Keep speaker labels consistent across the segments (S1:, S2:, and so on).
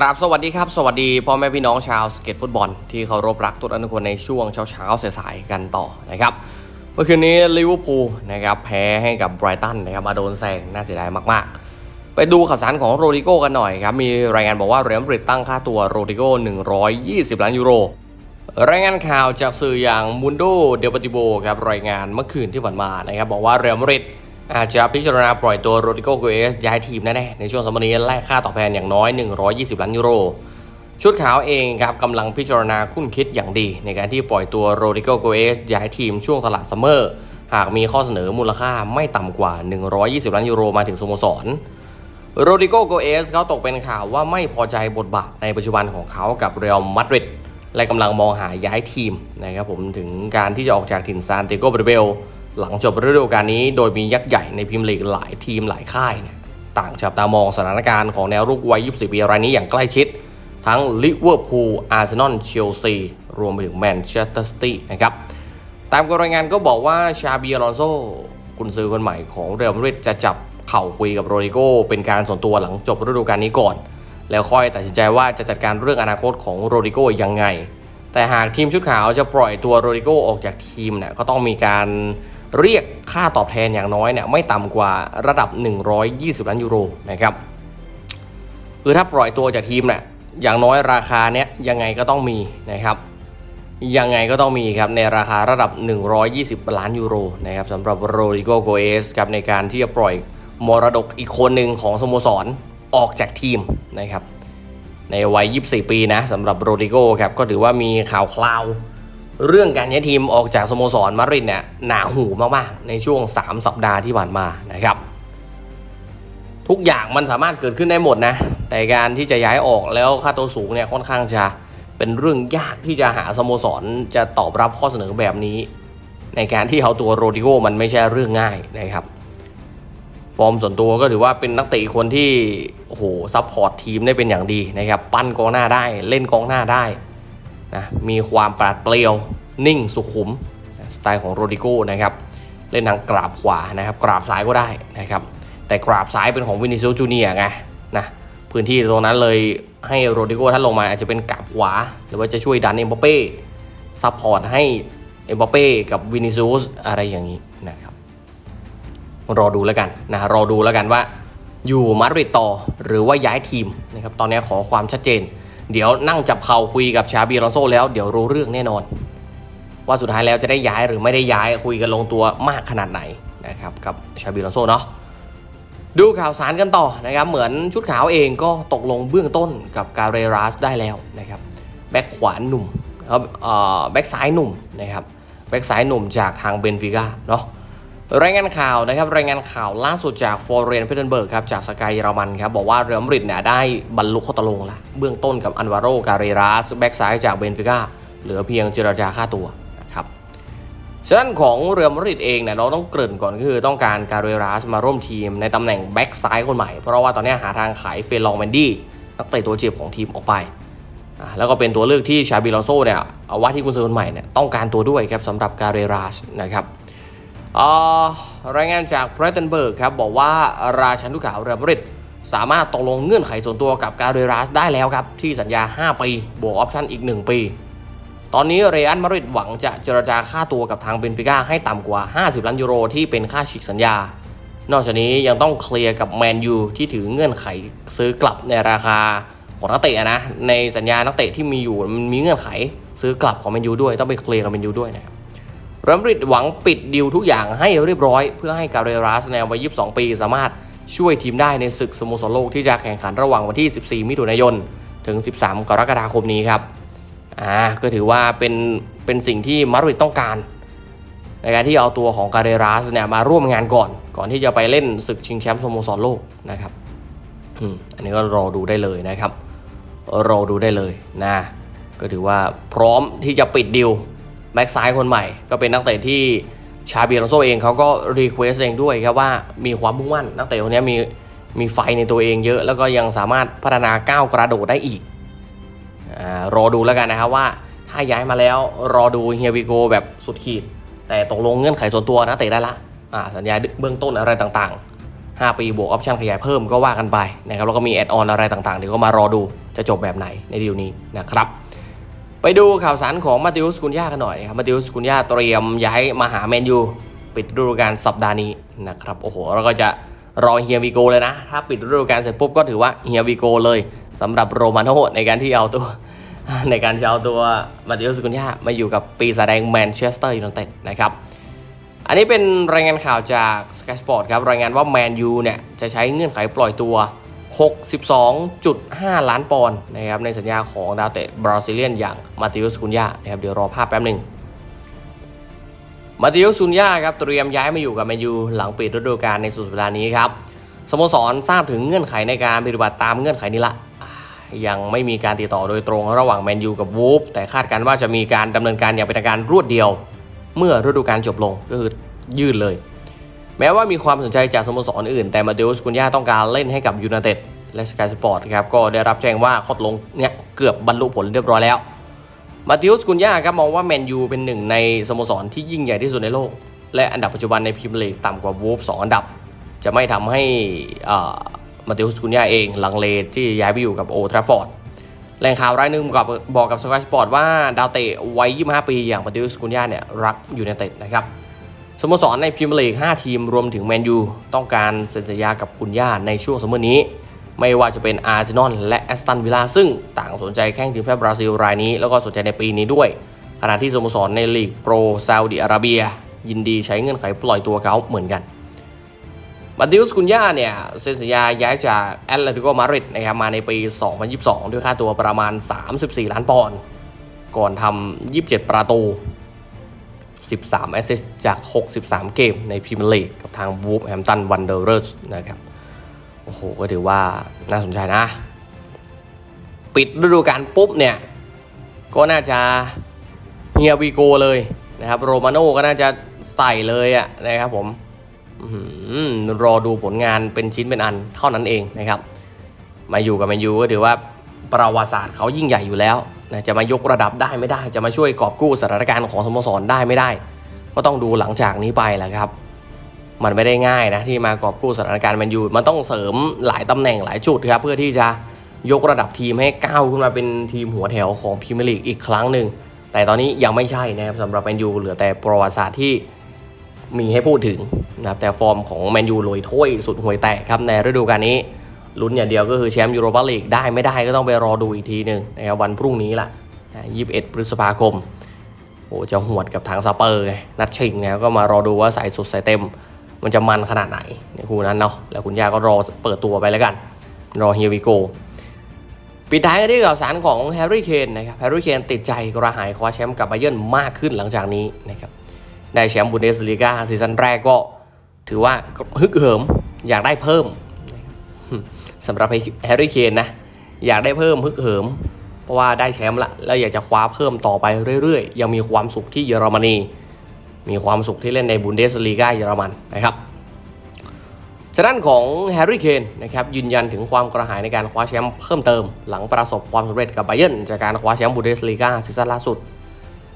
S1: กราบสวัสดีครับ สวัสดีพ่อแม่พี่น้องชาวสเก็ตฟุตบอล ที่เคารพรักทุกท่านทุกคนในช่วงเช้าๆสายๆกันต่อนะครับเมื่อคืนนี้ลิเวอร์พูลนะครับแพ้ให้กับไบรตันนะครับมาโดนแซงน่าเสียดายมากๆ ไปดูข่าวสารของโรดิโก้กันหน่อยครับ มีรายงานบอกว่าเรอัลมาดริดตั้งค่าตัวโรดิโก้120 ล้านยูโรรายงานข่าวจากสื่ออย่างมุนโดเดลปติโบครับรายงานเมื่อคืนที่ผ่านมานะครับบอกว่าเรอัลมาดริด อาจจะพิจารณาปล่อยตัวโรดิโกโกเอสย้ายทีมแน่ๆในช่วงสัปดาห์นี้แลกค่าตอบแทนอย่างน้อย 120 ล้านยูโร ชุดขาวเองครับกำลังพิจารณาคุ้นคิดอย่างดี ในการที่ปล่อยตัวโรดิโกโกเอสย้ายทีมช่วงตลาดซัมเมอร์ หากมีข้อเสนอมูลค่าไม่ต่ำกว่า 120 ล้านยูโรมาถึงสโมสรโรดิโกโกเอสเขาตกเป็นข่าวว่าไม่พอใจบทบาทในปัจจุบันของเขากับเรอัลมาดริดและกำลังมองหาย้ายทีมนะครับผมถึงการที่จะออกจากถิ่นซานเตโกบรเบล หลังจบฤดูกาลนี้ โดยมียักษ์ใหญ่ในพรีเมียร์ลีกหลายทีมหลายค่ายเนี่ยต่างจับตามองสถานการณ์ของแนวรุกวัย 24 ปีรายนี้อย่างใกล้ชิด ทั้งลิเวอร์พูลอาร์เซนอลเชลซีรวมไปถึงแมนเชสเตอร์ซิตี้นะครับตามรายงานก็บอกว่าชาบีอลอนโซกุนซือคนใหม่ของเรอัลมาดริดจะจับเข่าคุยกับโรดิโกเป็นการส่วนตัวหลังจบฤดูกาลนี้ก่อน แล้วค่อยตัดสินใจว่าจะจัดการเรื่องอนาคตของโรดิโกยังไง แต่หากทีมชุดขาวจะปล่อยตัวโรดิโกออกจากทีมเนี่ยก็ต้องมีการ เรียกค่าตอบแทนอย่างน้อยเนี่ยไม่ต่ำกว่าระดับ 120 ล้านยูโรนะครับคือถ้าปล่อยตัวจากทีมเนี่ยอย่างน้อยราคาเนี้ยยังไงก็ต้องมีนะครับยังไงก็ต้องมีครับในราคาระดับ 120 ล้านยูโรนะครับสำหรับโรดิโกโกเอสครับในการที่จะปล่อยมรดกอีกคนหนึ่งของสโมสรออกจากทีมนะครับในวัย 24 ปีนะสำหรับโรดิโกครับก็ถือว่ามีข่าวคราว เรื่องการย้ายทีมออกจากสโมสรมาดริดเนี่ยหนาหูมากๆ ในช่วง 3 สัปดาห์ที่ผ่านมานะครับ ทุกอย่างมันสามารถเกิดขึ้นได้หมดนะ แต่การที่จะย้ายออกแล้วค่าตัวสูงเนี่ยค่อนข้างจะเป็นเรื่องยากที่จะหาสโมสรจะตอบรับข้อเสนอแบบนี้ ในการที่เอาตัวโรดิโกมันไม่ใช่เรื่องง่ายนะครับ ฟอร์มส่วนตัวก็ถือว่าเป็นนักเตะคนที่โอ้โหซัพพอร์ตทีมได้เป็นอย่างดีนะครับ ปั้นกองหน้าได้เล่นกองหน้าได้ นะมีความปราดเปรียว นิ่งสุขุมสไตล์ของโรดิโก้นะครับเล่นทางกราบขวานะครับกราบซ้ายก็ได้นะครับแต่กราบซ้ายเป็นของวินิซิลจูเนียไงนะพื้นที่ตรงนั้นเลยให้โรดิโก้ท่านลงมาอาจจะเป็นกราบขวา หรือว่าจะช่วยดันเอ็มบัปเป้ซัพพอร์ตให้เอ็มบัปเป้กับวินิซิลอะไรอย่างนี้นะครับรอดูแล้วกันนะรอดูแล้วกันว่าอยู่มาดริดต่อหรือว่าย้ายทีมนะครับตอนนี้ขอความชัดเจน เดี๋ยวนั่งจับเข่าคุยกับชาบีอลอนโซแล้วเดี๋ยวรู้เรื่องแน่นอน ว่าสุดท้ายแล้วจะได้ย้ายหรือไม่ได้ย้ายคุยกันลงตัวมากขนาดไหนนะครับกับชาบีอลอนโซเนาะดูข่าวสารกันต่อนะครับเหมือนชุดขาวเองก็ตกลงเบื้องต้นกับกาเรรัสได้แล้วนะครับแบ็คขวาหนุ่มครับแบ็คซ้ายหนุ่มนะครับแบ็คซ้ายหนุ่มจากทางเบนฟิก้าเนาะ รายงานข่าวนะครับรายงานข่าวล่าสุดจากฟอร์เรนเพเทนเบิร์กครับจากสกายเยอรมันครับบอกว่าเรอัลมาดริดเนี่ยได้บรรลุข้อตกลงแล้วเบื้องต้นกับอันวาโรการเรรัสแบ็กซ้ายจากเบนฟิก้าเหลือเพียงเจรจาค่าตัวนะครับฉะนั้นของเรอัลมาดริดเองเนี่ยเราต้องเกริ่นก่อนก็คือต้องการการเรรัสมาร่วมทีมในตำแหน่งแบ็กซ้ายคนใหม่ เพราะว่าตอนนี้หาทางขายเฟลลองแมนดี้นักเตะตัวเจ็บของทีมออกไปอ่าแล้วก็เป็นตัวเลือกที่ชาบิลอนโซเนี่ยเอาว่าที่กุนซือคนใหม่เนี่ยต้องการตัวด้วยครับสำหรับการเรรัสนะครับ รายงานจากเพรสเทนเบิร์กครับบอกว่าราชันทุกขาวเรอัลมริดสามารถตกลงเงื่อนไขส่วนตัวกับการเรรัสได้แล้วครับ ที่สัญญา 5 ปี บวกออปชั่นอีก 1 ปี ตอนนี้เรอัลมาริดหวังจะเจรจาค่าตัวกับทางเบนฟิก้าให้ต่ำกว่า 50 ล้านยูโรที่เป็นค่าฉีกสัญญา นอกจากนี้ยังต้องเคลียร์กับแมนยูที่ถือเงื่อนไขซื้อกลับในราคาของนักเตะนะในสัญญานักเตะที่มีอยู่มันมีเงื่อนไขซื้อกลับของแมนยูด้วยต้องไปเคลียร์กับแมนยูด้วยนะครับ รัมริดหวังปิดดีลทุกอย่างให้เรียบร้อย เพื่อให้กาเรรัสในวัย 22 ปีสามารถช่วยทีมได้ในศึกสโมสรโลกที่จะแข่งขันระหว่างวันที่ 14 มิถุนายน ถึง 13 กรกฎาคมนี้ครับ อ่า ก็ถือว่าเป็น เป็นสิ่งที่มาดริดต้องการ ในการที่เอาตัวของกาเรรัสเนี่ยมาร่วมงานก่อน ก่อนที่จะไปเล่นศึกชิงแชมป์สโมสรโลกนะครับ อืม อันนี้ก็รอดูได้เลยนะครับ รอดูได้เลยนะ ก็ถือว่าพร้อมที่จะปิดดิว แบ็กซ้ายคนใหม่ ก็เป็นนักเตะที่ชาเบียลอนโซเองเขาก็รีเควสเองด้วยครับว่ามีความมุ่งมั่น นักเตะคนนี้มีมีไฟในตัวเองเยอะ แล้วก็ยังสามารถพัฒนาก้าวกระโดดได้อีกอรอดูแล้วกันนะครับว่าถ้าย้ายมาแล้วรอดูเฮียวิโกแบบสุดขีด แต่ตกลงเงื่อนไขส่วนตัวนะเตะได้ละสัญญาเบื้องต้นอะไรต่างๆ 5 ปีบวกออปชั่นขยายเพิ่มก็ว่ากันไปนะครับแล้วก็มีแอดออนอะไรต่างๆ เดี๋ยวก็มารอดูจะจบแบบไหนในดีลนี้นะครับ ดูข่าวสารของมาติอุสกุนยากันหน่อยครับมาติอุสกุนยาเตรียมย้ายมาหาแมนยูปิดฤดูกาลสัปดาห์นี้นะครับโอ้โหเราก็จะรอเฮียวีโกเลยนะ ถ้าปิดฤดูกาลเสร็จปุ๊บก็ถือว่าเฮียวีโกเลยสำหรับโรมาโนในการที่เอาตัว ในการจะเอาตัวมาติอุสกุนยามาอยู่กับปีศาจแดงแมนเชสเตอร์ยูไนเต็ดนะครับอันนี้เป็นรายงานข่าวจาก Sky Sport ครับรายงานว่าแมนยูเนี่ยจะใช้เงื่อนไขปล่อยตัว 62.5 ล้านปอนด์นะครับในสัญญาของดาวเตะบราซิเลียนอย่างมาติอุสคุนยานะครับเดี๋ยวรอภาพแป๊บหนึ่งมาติอุสคุนยาครับเตรียมย้ายมาอยู่กับแมนยูหลังปิดฤดูกาลในสุดสัปดาห์นี้ครับสโมสรทราบถึงเงื่อนไขในการปฏิบัติตามเงื่อนไขนี้ละ ยังไม่มีการติดต่อโดยตรงระหว่างแมนยูกับวูฟแต่คาดการณ์ว่าจะมีการดำเนินการอย่างเป็นทางการรวดเดียว เมื่อฤดูกาลจบลงก็คือยืดเลย แม้ว่ามีความสนใจจากสโมสรอื่น แต่มาเดลสกุนยาต้องการเล่นให้กับยูไนเต็ดและสกายสปอร์ตครับก็ได้รับแจ้งว่าข้อลงเนี่ยเกือบบรรลุผลเรียบร้อยแล้ว มาติอุสกุนยาครับมองว่าแมนยูเป็นหนึ่งในสโมสรที่ยิ่งใหญ่ที่สุดในโลก และอันดับปัจจุบันในพรีเมียร์ลีกต่ำกว่าวูฟสองอันดับ จะไม่ทำให้อ่ามาติอุสกุนยาเองลังเลที่ย้ายไปอยู่กับโอทราฟอร์ดแหล่งข่าวรายหนึ่งบอกกับบอกกับสกายสปอร์ตว่าดาวเตะวัย 25 ปีอย่างมาติอุสกุนยาเนี่ยรักยูไนเต็ดนะครับ สโมสรในพรีเมียร์ลีก 5 ทีมรวมถึงแมนยูต้องการเซ็นสัญญากับคุณย่าในช่วงซัมเมอร์นี้ ไม่ว่าจะเป็นอาร์เซนอลและแอสตันวิลล่าซึ่งต่างสนใจแข้งทีมชาติบราซิลรายนี้ แล้วก็สนใจในปีนี้ด้วย ขณะที่สโมสรในลีกโปรซาอุดิอาระเบีย ยินดีใช้เงื่อนไขปล่อยตัวเขาเหมือนกันมาติอุสกุนย่าเนี่ยเซ็นสัญญาย้ายจากแอตเลติโกมาดริดนะครับมาในปี 2022 ด้วยค่าตัวประมาณ 34 ล้านปอนด์ก่อนทำ27 ประตู 13 แอสซิสจาก 63 เกมในพรีเมียร์ลีกกับทางวูฟแฮมตันวันเดอร์เรสนะครับโอ้โห ก็ถือว่าน่าสนใจนะ ปิดฤดูกาลปุ๊บเนี่ย ก็น่าจะเฮียวีโกเลยนะครับโรมาโน่ก็น่าจะใส่เลยอะนะครับผมรอดูผลงานเป็นชิ้นเป็นอันเท่านั้นเองนะครับ มาอยู่กับแมนยูก็ถือว่าประวัติศาสตร์เขายิ่งใหญ่อยู่แล้ว นะจะมายกระดับได้ไม่ได้ จะมาช่วยกอบกู้สถานการณ์ของสโมสรได้ไม่ได้ ก็ต้องดูหลังจากนี้ไปแหละครับ มันไม่ได้ง่ายนะที่มากอบกู้สถานการณ์แมนยูมันต้องเสริมหลายตำแหน่งหลายจุดครับเพื่อที่จะยกระดับทีมให้ก้าวขึ้นมาเป็นทีมหัวแถวของพรีเมียร์ลีกอีกครั้งหนึ่งแต่ตอนนี้ยังไม่ใช่นะครับสำหรับแมนยูเหลือแต่ประวัติศาสตร์ที่มีให้พูดถึงนะครับแต่ฟอร์มของแมนยูลอยถ้วยสุดห่วยแตกครับในฤดูกาลนี้ ลุ้นอย่างเดียวก็คือแชมป์ยูโรปาลีกได้ไม่ได้ก็ต้องไปรอดูอีกทีหนึ่งนะครับวันพรุ่งนี้ล่ะนะ21พฤษภาคมโอ้จะหวดกับทางสเปอร์ไงนัดชิงนะก็มารอดูว่าสายสุดสายเต็ม มันจะมันขนาดไหนในคู่นั้นเนาะแล้วคุณย่าก็รอเปิดตัวไปแล้วกัน รอเฮียวิโกปิดท้ายกันที่ข่าวสารของแฮร์รี่เคนนะครับแฮร์รี่เคนติดใจกระหายคว้าแชมป์กับไบเยิร์นมากขึ้นหลังจากนี้นะครับได้แชมป์บุนเดสลีกาซีซั่นแรกก็ถือว่าฮึกเหิมอยากได้เพิ่ม สำหรับแฮร์รี่เคนนะอยากได้เพิ่มฮึกเหิม เพราะว่าได้แชมป์ละแล้วอยากจะคว้าเพิ่มต่อไปเรื่อยๆ ยังมีความสุขที่เยอรมนี มีความสุขที่เล่นในบุนเดสลีกาเยอรมันนะครับจากด้านของแฮร์รี่เคนนะครับยืนยันถึงความกระหายในการคว้าแชมป์เพิ่มเติม หลังประสบความสำเร็จกับไบเยนจากการคว้าแชมป์บุนเดสลีกาซีซั่นล่าสุด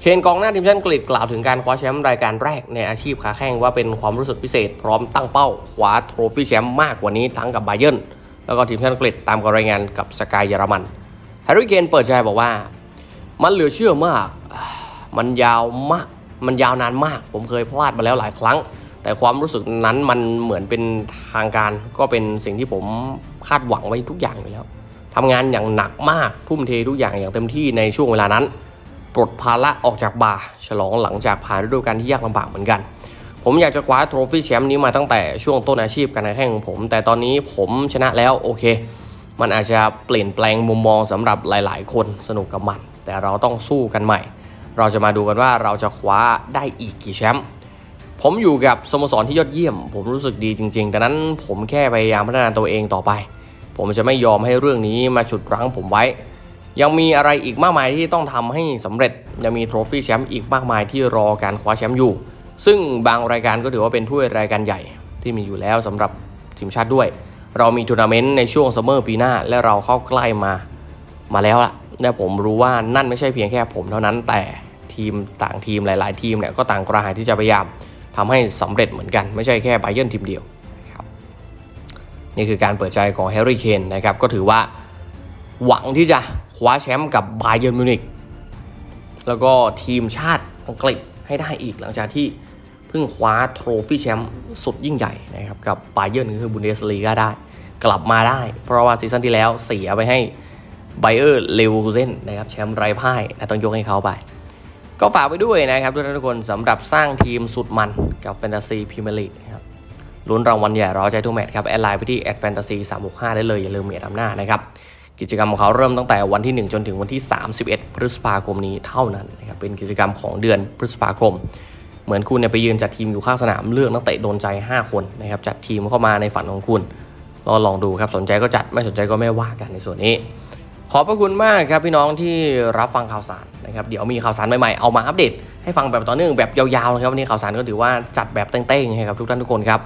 S1: เคนกองหน้าทีมชาติอังกฤษกล่าวถึงการคว้าแชมป์รายการแรกในอาชีพขาแข้งว่าเป็นความรู้สึกพิเศษพร้อมตั้งเป้าคว้าโทรฟี่แชมป์มากกว่านี้ทั้งกับไบเยน แล้วก็ทีมชาติอังกฤษตามการรายงานกับสกายเยอรมันแฮร์รี่เคนเปิดใจบอกว่า มันเหลือเชื่อมาก มันยาวมาก มันยาวนานมาก ผมเคยพลาดมาแล้วหลายครั้ง แต่ความรู้สึกนั้นมันเหมือนเป็นทางการ ก็เป็นสิ่งที่ผมคาดหวังไว้ทุกอย่างอยู่แล้วทำงานอย่างหนักมากทุ่มเททุกอย่างอย่างเต็มที่ในช่วงเวลานั้น ปลดภาระออกจากบ่าฉลองหลังจากผ่านฤดูกาลที่ยากลำบากเหมือนกัน ผมอยากจะคว้าโทรฟี่แชมป์นี้มาตั้งแต่ช่วงต้นอาชีพการแข่งของผม แต่ตอนนี้ผมชนะแล้วโอเค มันอาจจะเปลี่ยนแปลงมุมมองสำหรับหลาย ๆ คนสนุกกับมัน แต่เราต้องสู้กันใหม่ เราจะมาดูกันว่าเราจะคว้าได้อีกกี่แชมป์ผมอยู่กับสโมสรที่ยอดเยี่ยม ผมรู้สึกดีจริง ๆ ดังนั้นผมแค่พยายามพัฒนาตัวเองต่อไป ผมจะไม่ยอมให้เรื่องนี้มาฉุดรั้งผมไว้ ยังมีอะไรอีกมากมายที่ต้องทำให้สำเร็จยังมีโทรฟี่แชมป์อีกมากมายที่รอการคว้าแชมป์อยู่ ซึ่งบางรายการก็ถือว่าเป็นถ้วยรายการใหญ่ที่มีอยู่แล้วสำหรับทีมชาติด้วย เรามีทัวร์นาเมนต์ในช่วงซัมเมอร์ปีหน้า และเราเข้าใกล้มามาแล้วล่ะและผมรู้ว่านั่นไม่ใช่เพียงแค่ผมเท่านั้นแต่ทีมต่างทีมหลาย ๆ ทีมเนี่ยก็ต่างกระหายที่จะพยายามทำให้สำเร็จเหมือนกัน ไม่ใช่แค่ไบเยร์นทีมเดียวนะครับนี่คือการเปิดใจของแฮร์รี่เคนนะครับก็ถือว่าหวังที่จะคว้าแชมป์กับไบเยนมิวนิกแล้วก็ทีมชาติอังกฤษ ให้ได้อีกหลังจากที่เพิ่งคว้าโทรฟี่แชมป์สุดยิ่งใหญ่นะครับกับไบเย r n นคือบุนเดสลีกาได้ กลับมาได้ เพราะว่าซีซั่นที่แล้วเสียไปให้ไบเออร์เลวูเซนนะครับแชมป์ไร้พ่ายนะต้องยกให้เขาไป ก็ฝากไปด้วยนะครับทุกคนสำหรับสร้างทีมสุดมันกับแฟนตาซีพรีเมียร์ลีกครับลุ้นรางวัลใหญ่รอใจทุกแมตช์ครับ แอดไลน์ไปที่แอดแฟนตาซี365ได้เลย อย่าลืมเมียดำหน้านะครับ กิจกรรมของเขาเริ่มตั้งแต่วันที่ 1 จนถึงวันที่ 31 พฤษภาคมนี้เท่านั้นนะครับเป็นกิจกรรมของเดือนพฤษภาคม เหมือนคุณเนี่ยไปยืนจัดทีมอยู่ข้างสนามเลือกนักเตะโดนใจ 5 คนนะครับจัดทีมเข้ามาในฝันของคุณลองลองดูครับสนใจก็จัดไม่สนใจก็ไม่ว่ากันในส่วนนี้ ขอบพระคุณมากครับพี่น้องที่รับฟังข่าวสารนะครับเดี๋ยวมีข่าวสารใหม่ๆเอามาอัปเดตให้ฟังแบบต่อเนื่องแบบยาวๆนะครับวันนี้ข่าวสารก็ถือว่าจัดแบบเต้งๆให้กับทุกท่านทุกคนครับ